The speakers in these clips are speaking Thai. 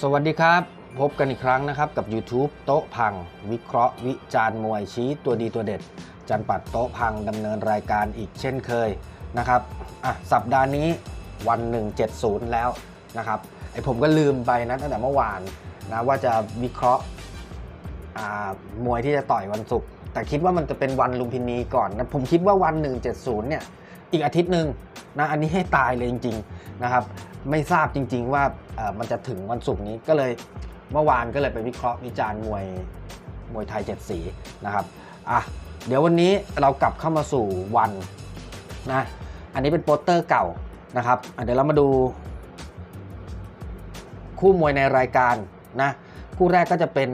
สวัสดีครับ พบกันอีกครั้งนะครับกับ YouTube โต๊ะพัง วิเคราะห์วิจารณ์มวยชี้ตัวดีตัวเด็ด จันปัดโต๊ะพังดำเนินรายการอีกเช่นเคยนะครับอะสัปดาห์นี้วัน 170 แล้วนะครับไอผมก็ลืมไปนะตั้งแต่เมื่อวานนะว่าจะวิเคราะห์มวยที่จะต่อยวันศุกร์แต่คิดว่ามันจะเป็นวันลุมพินีก่อนนะผมคิดว่าวัน 170 เนี่ยอีกอาทิตย์หนึ่งนะอันนี้ให้ตายเลยจริงๆนะครับ ไม่ทราบจริง ๆ ว่ามันจะถึงวันศุกร์นี้ก็เลยเมื่อวานก็เลยไปวิเคราะห์วิจารณ์มวยมวยไทยเจ็ดสีนะครับอะเดี๋ยววันนี้เรากลับเข้ามาสู่วันนะอันนี้เป็นโปสเตอร์เก่านะครับเดี๋ยวเรามาดู คู่มวยในรายการนะคู่แรกก็จะเป็น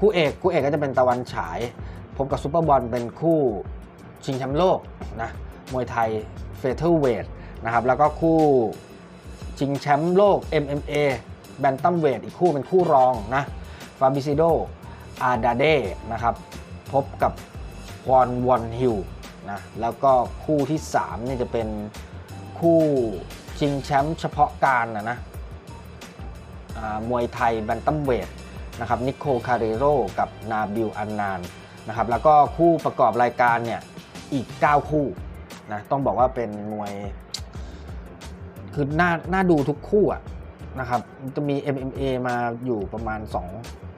คู่เอกคู่เอกก็จะเป็นตะวันฉายพบกับซูเปอร์บอลเป็นคู่ชิงแชมป์โลกนะมวยไทยเฟเธอร์เวทนะครับแล้วก็คู่ ชิงแชมป์โลก MMA แบนตัมเวทอีกคู่เป็นคู่รองนะฟาบิซิโดอาดาเดนะครับพบกับควอนวอนฮิลนะแล้วก็คู่ที่3นี่จะเป็นคู่ชิงแชมป์เฉพาะการนะนะมวยไทยแบนตัมเวทนะครับนิโคคาเรโรกับนาบิลอันนานนะครับแล้วก็คู่ประกอบรายการเนี่ยอีก 9 คู่นะต้องบอกว่าเป็นมวย คือน่าน่าดูทุกคู่อะนะครับจะมี MMA มาอยู่ประมาณ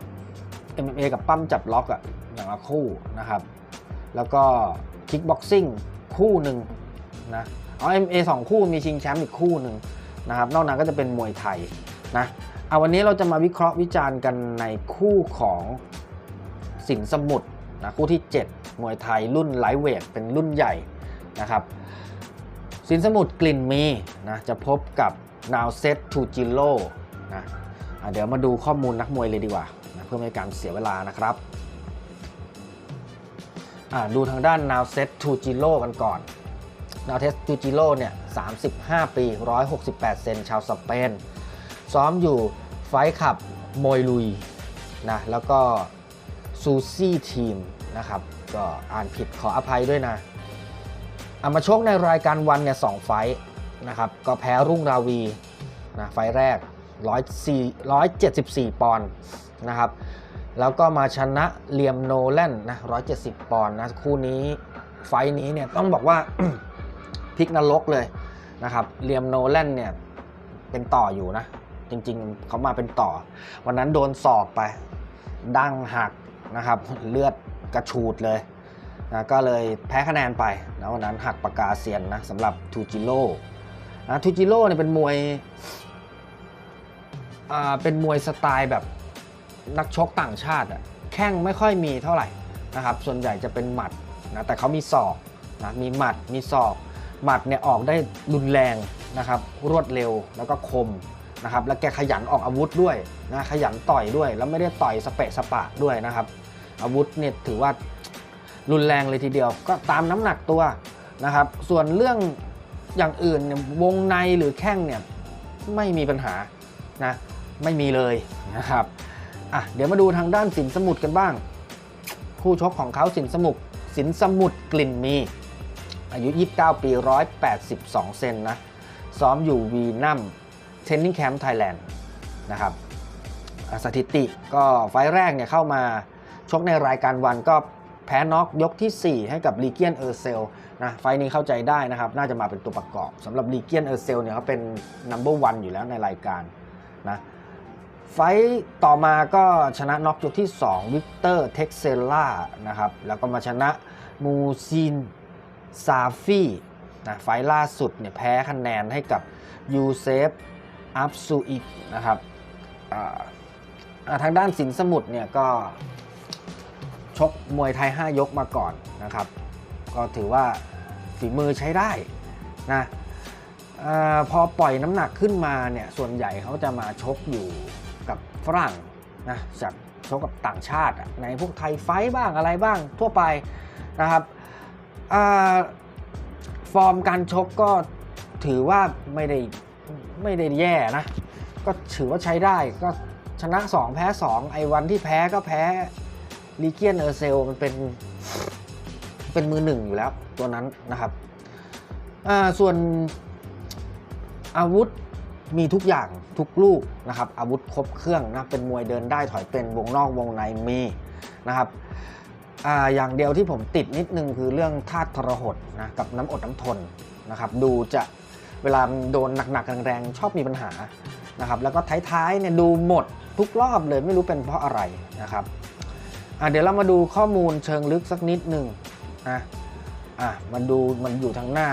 2 MMA กับปั้มจับล็อกอะอย่างละคู่นะครับ แล้วก็คิกบ็อกซิ่งคู่หนึ่งนะเอ๋อ MMA 2 คู่มีชิงแชมป์อีกคู่หนึ่งนะครับ นอกนั้นก็จะเป็นมวยไทยนะเอาวันนี้เราจะมาวิเคราะห์วิจารณ์กันในคู่ของสินสมุทรนะคู่ที่ 7 มวยไทยรุ่นไลท์เวทเป็นรุ่นใหญ่นะครับ สินสมุทรกลิ่นมีนะจะพบกับนาวเซตทูจิโร่นะเดี๋ยวมาดูข้อมูลนักมวยเลยดีกว่านะเพื่อไม่ให้การเสียเวลานะครับดูทางด้านนาวเซตทูจิโร่กันก่อน นาวเซตทูจิโร่เนี่ย 35 ปี 168 เซนชาวสเปน ซ้อมอยู่ไฟขับมอยลุยนะแล้วก็ซูซี่ทีมนะครับ ก็อ่านผิดขออภัยด้วยนะ อามาชกในรายการวันเนี่ยสองไฟนะครับ ก็แพ้รุ่งราวีนะไฟแรก174 ปอนด์นะครับ แล้วก็มาชนะเลียมโนแลนนะ170 ปอนด์นะคู่นี้ไฟนี้เนี่ยต้องบอกว่าพลิกนรกเลยนะครับเลียมโนแลนเนี่ยเป็นต่ออยู่นะ จริงๆเขามาเป็นต่อ วันนั้นโดนสอบไป ดั้งหักนะครับ เลือดกระชูดเลย นะก็เลยแพ้คะแนนไปนะวันนั้นหักปากกาเซียนนะสำหรับทูจิโร่นะทูจิโร่เนี่ยเป็นมวยอ่าเป็นมวยสไตล์แบบนักชกต่างชาติอะแข้งไม่ค่อยมีเท่าไหร่นะครับส่วนใหญ่จะเป็นหมัดนะแต่เขามีศอกนะมีหมัดมีศอกหมัดเนี่ยออกได้รุนแรงนะครับรวดเร็วแล้วก็คมนะครับแล้วแกขยันออกอาวุธด้วยนะขยันต่อยด้วย แล้วไม่ได้ต่อยสเปะสปะด้วยนะครับอาวุธเนี่ยถือว่า รุนแรงเลยทีเดียว ก็ตามน้ำหนักตัวนะครับ ส่วนเรื่องอย่างอื่นเนี่ยวงในหรือแข้งเนี่ยไม่มีปัญหานะไม่มีเลยนะครับอะเดี๋ยวมาดูทางด้านสินสมุทรกันบ้าง คู่ชกของเขาสินสมุทรสินสมุทรกลิ่นมี อายุ 29 ปี 182 เซนนะซ้อมอยู่วีนัมเทนนิ n แคมป์ไทยแลนด์นะครับสถิติก็ไฟแรกเนี่ยเข้ามาชกในรายการวันก็ แพ้น็อกยกทีสี่ 4 ให้กับลีเกียนเออร์เซลนะไฟนี้เข้าใจได้นะครับ น่าจะมาเป็นตัวประกอบสำหรับลีเกียนเออร์เซลเนี่ยเขาเป็นนัมเบอร์วันอยู่แล้วในรายการนะไฟต่อมาก็ชนะน็อกยกที่ 2 วิกเตอร์เท็กเซล่านะครับแล้วก็มาชนะมูซินซาฟี่นะไฟล่าสุดเนี่ยแพ้คะแนนให้กับยูเซฟอัฟซูอิกนะครับทางด้านสินสมุทรเนี่ยก็ ชกมวยไทย 5 ยกมาก่อนนะครับ ก็ถือว่าฝีมือใช้ได้นะอพอปล่อยน้ำหนักขึ้นมาเนี่ยส่วนใหญ่เขาจะมาชกอยู่กับฝรั่งนะจากชกกับต่างชาติในพวกไทยไฟบ้างอะไรบ้างทั่วไปนะครับอฟอร์มการชกก็ถือว่าไม่ได้ไม่ได้แย่นะ ก็ถือว่าใช้ได้ก็ชนะ 2 แพ้ 2 ไอ้วันที่แพ้ก็แพ้ ลีเกียนเออร์เซลมันเป็น เป็นมือหนึ่งอยู่แล้วตัวนั้นนะครับ ส่วนอาวุธมีทุกอย่างทุกลูกนะครับ อาวุธครบเครื่องนะเป็นมวยเดินได้ถอยเป็นวงนอกวงในมีนะครับออย่างเดียวที่ผมติดนิดนึงคือเรื่องธาตุทรหดนะกับน้ำอดน้ำทนนะครับ ดูจะเวลาโดนหนักๆแรงๆชอบมีปัญหานะครับ แล้วก็ท้ายๆเนี่ยดูหมดทุกรอบเลยไม่รู้เป็นเพราะอะไรนะครับ เดี๋ยวเรามาดูข้อมูลเชิงลึกสักนิดหนึ่งนะอะมาดูมันอยู่ทางหน้า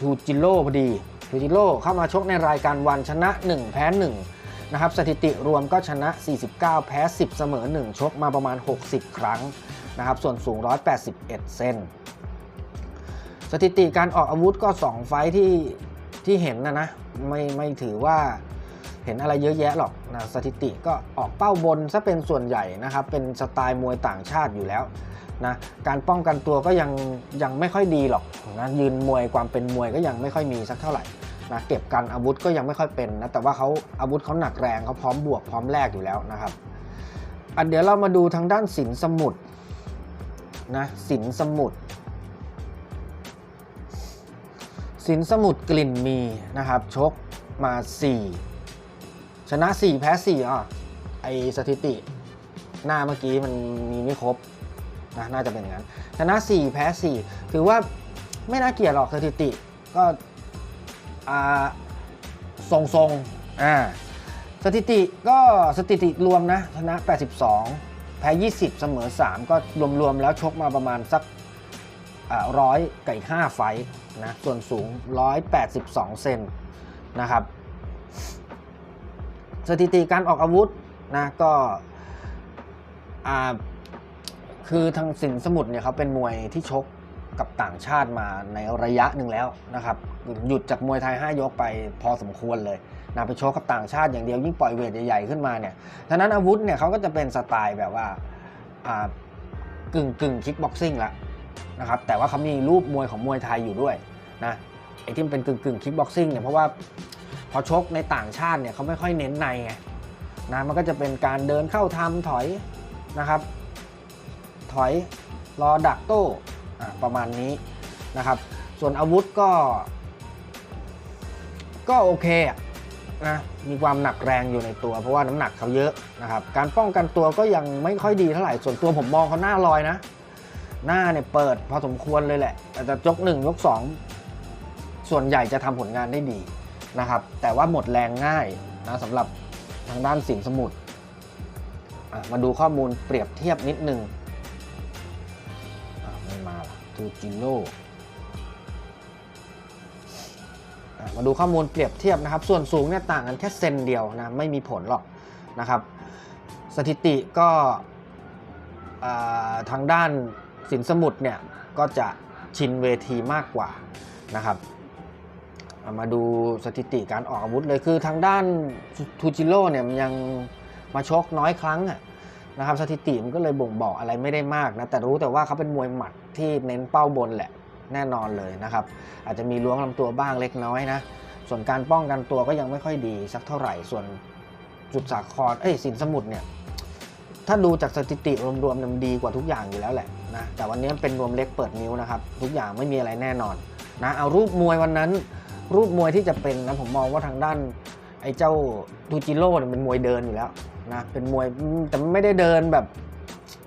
ทูจิโร่พอดีทูจิโร่เข้ามาชกในรายการวันชนะ 1 แพ้1นะครับสถิติรวมก็ชนะ 49 แพ้ 10 เสมอ 1 ชกมาประมาณ 60 ครั้งนะครับส่วนสูง 181 เซนสถิติการออกอาวุธก็ 2 ไฟท์ที่ที่เห็นนะนะไม่ไม่ถือว่า เห็นอะไรเยอะแยะหรอกนะสถิติก็ออกเป้าบนซะเป็นส่วนใหญ่นะครับ เป็นสไตล์มวยต่างชาติอยู่แล้วนะการป้องกันตัวก็ยังยังไม่ค่อยดีหรอกนะยืนมวยความเป็นมวยก็ยังไม่ค่อยมีสักเท่าไหร่นะเก็บกันอาวุธก็ยังไม่ค่อยเป็นนะแต่ว่าเขาอาวุธเขาหนักแรงเขาพร้อมบวกพร้อมแลกอยู่แล้วนะครับอันเดี๋ยวเรามาดูทางด้านสินสมุทรนะสินสมุทรสินสมุทรกลิ่นมีนะครับชกมา 4 ชนะ 4 แพ้ 4อะไอสถิติ หน้าเมื่อกี้มันมีไม่ครบนะน่าจะเป็นอย่างนั้น ชนะ 4 แพ้ 4 ถือว่าไม่น่าเกลียดหรอกสถิติ ก็อ่าทรงทรงๆอ่าสถิติก็สถิติรวมนะ ชนะ 82 แพ้ 20 เสมอ 3 ก็รวมๆแล้วชกมาประมาณสักร้อยกับอีก5ไฟท์นะ ส่วนสูง 182 เซนนะครับ สถิติการออกอาวุธนะก็คือทางสินสมุทรเนี่ยเขาเป็นมวยที่ชกกับต่างชาติมาในระยะหนึ่งแล้วนะครับ หยุดจากมวยไทย 5 ยกไปพอสมควรเลยนะไปชกกับต่างชาติอย่างเดียวยิ่งปล่อยเวทใหญ่ๆขึ้นมาเนี่ยฉะนั้นอาวุธเนี่ยเขาก็จะเป็นสไตล์แบบว่ากึ่งกึ่งคิกบ็อกซิ่งละนะครับแต่ว่าเขามีรูปมวยของมวยไทยอยู่ด้วยนะไอ้ที่มันเป็นกึ่งกึ่งคิกบ็อกซิ่งเนี่ยเพราะว่า พอชกในต่างชาติเนี่ยเขาไม่ค่อยเน้นในไงนะมันก็จะเป็นการเดินเข้าทำถอยนะครับ ถอยรอดักโต้ประมาณนี้นะครับ ส่วนอาวุธก็ ก็โอเคนะมีความหนักแรงอยู่ในตัว เพราะว่าน้ำหนักเขาเยอะนะครับ การป้องกันตัวก็ยังไม่ค่อยดีเท่าไหร่ส่วนตัวผมมองเขาหน้าลอยนะ หน้าเนี่ยเปิดพอสมควรเลยแหละแต่จะยกหนึ่งยกสองส่วนใหญ่จะทำผลงานได้ดี นะครับ แต่ว่าหมดแรงง่ายนะสำหรับทางด้านสินสมุทรมาดูข้อมูลเปรียบเทียบนิดนึงไม่มาละทูจิโร่มาดูข้อมูลเปรียบเทียบนะครับ ส่วนสูงเนี่ยต่างกันแค่เซนเดียวนะไม่มีผลหรอกนะครับ สถิติก็ทางด้านสินสมุทรเนี่ยก็จะชินเวทีมากกว่านะครับ มาดูสถิติการออกอาวุธเลยคือทางด้านทูจิโร่เนี่ยมันยังมาชกน้อยครั้งนะครับสถิติมันก็เลยบ่งบอกอะไรไม่ได้มากนะแต่รู้แต่ว่าเขาเป็นมวยหมัดที่เน้นเป้าบนแหละแน่นอนเลยนะครับ อาจจะมีล้วงลำตัวบ้างเล็กน้อยนะส่วนการป้องกันตัวก็ยังไม่ค่อยดีสักเท่าไหร่ส่วนจุดสาครเอ้ยสินสมุทรเนี่ยถ้าดูจากสถิติรวมๆมันดีกว่าทุกอย่างอยู่แล้วแหละนะแต่วันนี้เป็นรวมเล็กเปิดนิ้วนะครับ ทุกอย่างไม่มีอะไรแน่นอนนะเอารูปมวยวันนั้น รูปมวยที่จะเป็นนะผมมองว่าทางด้าน ไอ้เจ้าทูจิโร่เนี่ยเป็นมวยเดินอยู่แล้วนะเป็นมวยแต่ไม่ได้เดินแบบ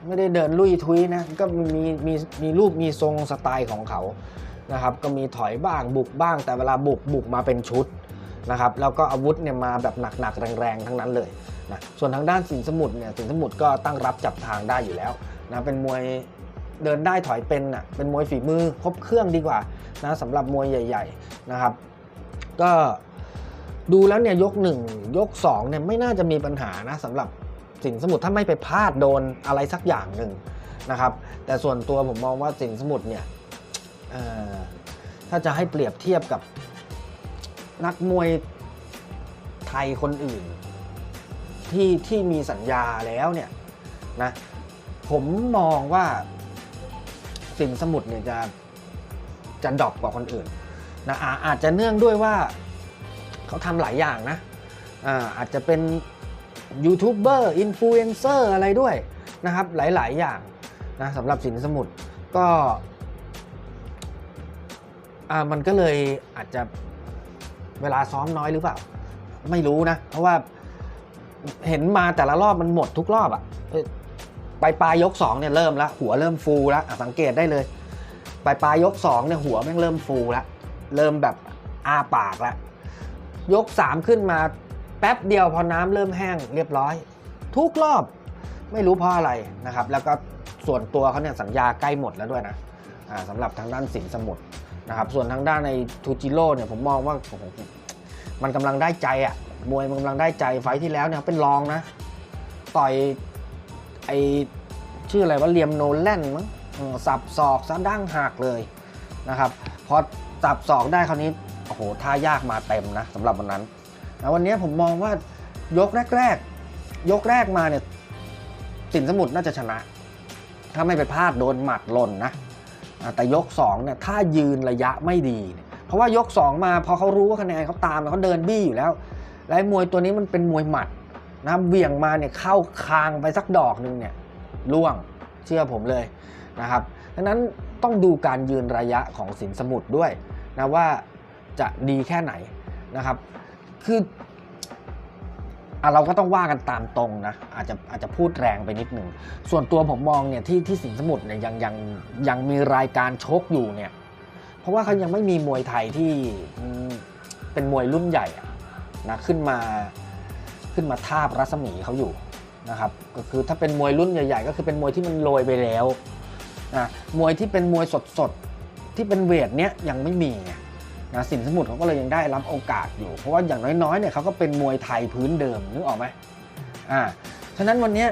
ไม่ได้เดินลุยทุยนะก็มีมีมีรูปมีทรงสไตล์ของเขานะครับก็มีถอยบ้างบุกบ้าง แต่เวลาบุกบุกมาเป็นชุดนะครับแล้วก็อาวุธเนี่ยมาแบบหนักๆแรงๆทั้งนั้นเลยนะส่วนทางด้านสินสมุทรเนี่ยสินสมุทรก็ตั้งรับจับทางได้อยู่แล้วนะเป็นมวยเดินได้ถอยเป็นอะเป็นมวยฝีมือครบเครื่องดีกว่านะสำหรับมวยใหญ่ ๆนะครับ ก็ดูแล้วเนี่ยยก 1 ยก2เนี่ยไม่น่าจะมีปัญหานะสำหรับสินสมุทรถ้าไม่ไปพลาดโดนอะไรสักอย่างหนึ่งนะครับ แต่ส่วนตัวผมมองว่าสินสมุทรเนี่ยถ้าจะให้เปรียบเทียบกับนักมวยไทยคนอื่น ที่ที่มีสัญญาแล้วเนี่ยนะผมมองว่าสินสมุทรเนี่ยจะจะดรอปกว่าคนอื่น นะอาจจะเนื่องด้วยว่าเขาทำหลายอย่างนะอาอาจจะเป็นยูทูบเบอร์อินฟลูเอนเซอร์อะไรด้วยนะครับ หลาย ๆ อย่างนะสำหรับสินสมุทรก็มันก็เลยอาจจะเวลาซ้อมน้อยหรือเปล่า ไม่รู้นะ เพราะว่าเห็นมาแต่ละรอบมันหมดทุกรอบอะเอ้ยปลายปลายยกสองเนี่ยเริ่มแล้วหัวเริ่มฟูแล้วอะสังเกตได้เลยปลายปลายยกสองเนี่ยหัวแม่งเริ่มฟูแล้ว เริ่มแบบอ้าปากแล้วยกสามขึ้นมาแป๊บเดียวพอน้ำเริ่มแห้งเรียบร้อย ทุกรอบไม่รู้เพราะอะไรนะครับ แล้วก็ส่วนตัวเขาเนี่ยสัญญาใกล้หมดแล้วด้วยนะสำหรับทางด้านสินสมุทรนะครับ ส่วนทางด้านในทูจิโร่เนี่ยผมมองว่าโอ้โหมันกำลังได้ใจอะ่ะมวยมันกำลังได้ใจไฟที่แล้วเนี่ยเป็นรองนะ ต่อยไอชื่ออะไรว่าเลียมโนแลนมั้งสับศอกซะดั้งหักเลยนะครับพอ สับศอกได้คราวนี้โอ้โหท่ายากมาเต็มนะสำหรับวันนั้นนะวันนี้ผมมองว่ายกแรก ๆ ยกแรกมาเนี่ยสินสมุทรน่าจะชนะ ถ้าไม่ไปพลาดโดนหมัดหล่นนะแต่ยก2เนี่ยถ้ายืนระยะไม่ดี เพราะว่ายก 2 มาพอเขารู้ว่าคะแนนเขาตามเขาเดินบี้อยู่แล้วและมวยตัวนี้มันเป็นมวยหมัดนะเบี่ยงมาเนี่ยเข้าคางไปสักดอกหนึ่งเนี่ยล่วง เชื่อผมเลยนะครับดังนั้นต้องดูการยืนระยะของสินสมุทรด้วยนะว่าจะดีแค่ไหนนะครับ คือเราก็ต้องว่ากันตามตรงนะอาจจะอาจจะพูดแรงไปนิดหนึ่ง ส่วนตัวผมมองเนี่ยที่ที่สินสมุทรเนี่ยยังยังยังมีรายการชกอยู่เนี่ย เพราะว่าเขายังไม่มีมวยไทยที่เป็นมวยรุ่นใหญ่นะขึ้นมาขึ้นมาทาบรัศมีเขาอยู่ นะครับก็คือถ้าเป็นมวยรุ่นใหญ่ ๆ ก็คือเป็นมวยที่มันโรยไปแล้วนะมวยที่เป็นมวยสดๆที่เป็นเวทเนี้ยยังไม่มีไงนะสินสมุทรเขาก็เลยยังได้รับโอกาสอยู่ เพราะว่าอย่างน้อยๆเนี่ยเขาก็เป็นมวยไทยพื้นเดิมนึกออกไหมอ่าฉะนั้นวันเนี้ย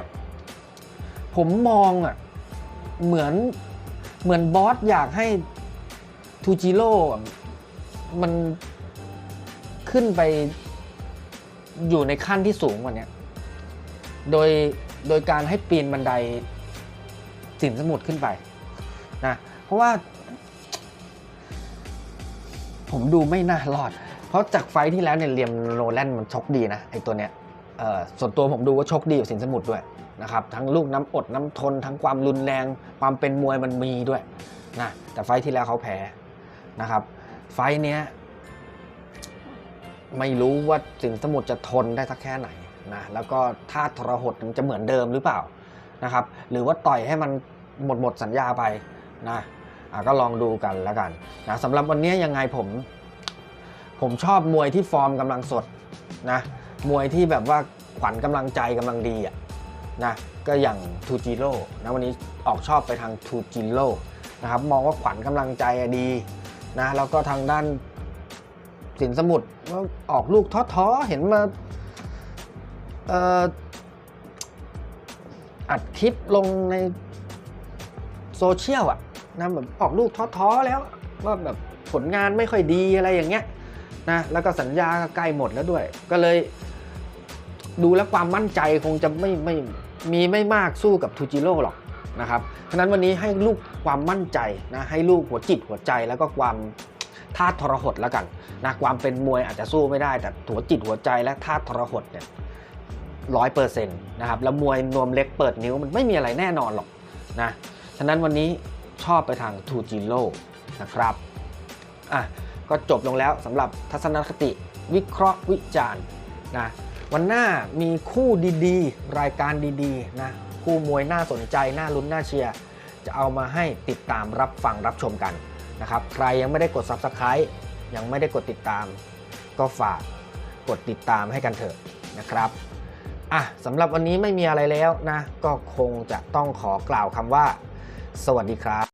ผมมองอะเหมือนเหมือนบอสอยากให้ทูจิโร่มันขึ้นไปอยู่ในขั้นที่สูงกว่านี้ โดยโดยการให้ปีนบันไดสินสมุทรขึ้นไปนะเพราะว่า ผมดูไม่น่ารอด เพราะจากไฟที่แล้วเนี่ยเรียมโรแลนด์มันชกดีนะไอตัวเนี้ยส่วนตัวผมดูว่าชกดีกว่าสินสมุทรด้วยนะครับทั้งลูกน้ำอดน้ำทน ทั้งความรุนแรง ความเป็นมวยมันมีด้วยนะแต่ไฟที่แล้วเขาแพ้นะครับ ไฟเนี้ยไม่รู้ว่าสินสมุทรจะทนได้สักแค่ไหน นะแล้วก็ท่าทรหดมันจะเหมือนเดิมหรือเปล่านะครับ หรือว่าต่อยให้มันหมดหมดสัญญาไปนะก็ลองดูกันแล้วกันนะสำหรับวันนี้ยังไงผม ผมชอบมวยที่ฟอร์มกำลังสดนะมวยที่แบบว่าขวัญกำลังใจกำลังดีอะนะก็อย่างทูจิโร่นะวันนี้ออกชอบไปทางทูจิโร่นะครับมองว่าขวัญกำลังใจดีนะแล้วก็ทางด้านสินสมุทรออกลูกท้อๆเห็นมา อัดคลิปลงในโซเชียลอะนะแบบออกลูกท้อๆแล้วว่าแบบผลงานไม่ค่อยดีอะไรอย่างเงี้ยนะแล้วก็สัญญาก็ใกล้หมดแล้วด้วย ก็เลย ดูแล้วความมั่นใจคงจะไม่ไม่มีไม่มากสู้กับทูจิโร่หรอกนะครับฉะนั้นวันนี้ให้ลูกความมั่นใจนะให้ลูกหัวจิตหัวใจแล้วก็ความธาทรหดแล้วกันนะความเป็นมวยอาจจะสู้ไม่ได้แต่หัวจิตหัวใจและธาทรหดเนี่ย ร้อยเปอร์เซ็นต์นะครับแล้วมวยนวมเล็กเปิดนิ้วมันไม่มีอะไรแน่นอนหรอกนะฉะนั้นวันนี้ชอบไปทางทูจิโร่นะครับอะก็จบลงแล้วสำหรับทัศนคติวิเคราะห์วิจารณ์นะวันหน้ามีคู่ดีๆ รายการดีๆนะคู่มวยน่าสนใจ น่าลุ้นน่าเชียร์จะเอามาให้ติดตามรับฟังรับชมกันนะครับใครยังไม่ได้กด Subscribe ยังไม่ได้กดติดตาม ก็ฝากกดติดตามให้กันเถอะนะครับ อะสำหรับวันนี้ไม่มีอะไรแล้วนะ ก็คงจะต้องขอกล่าวคำว่า สวัสดีครับ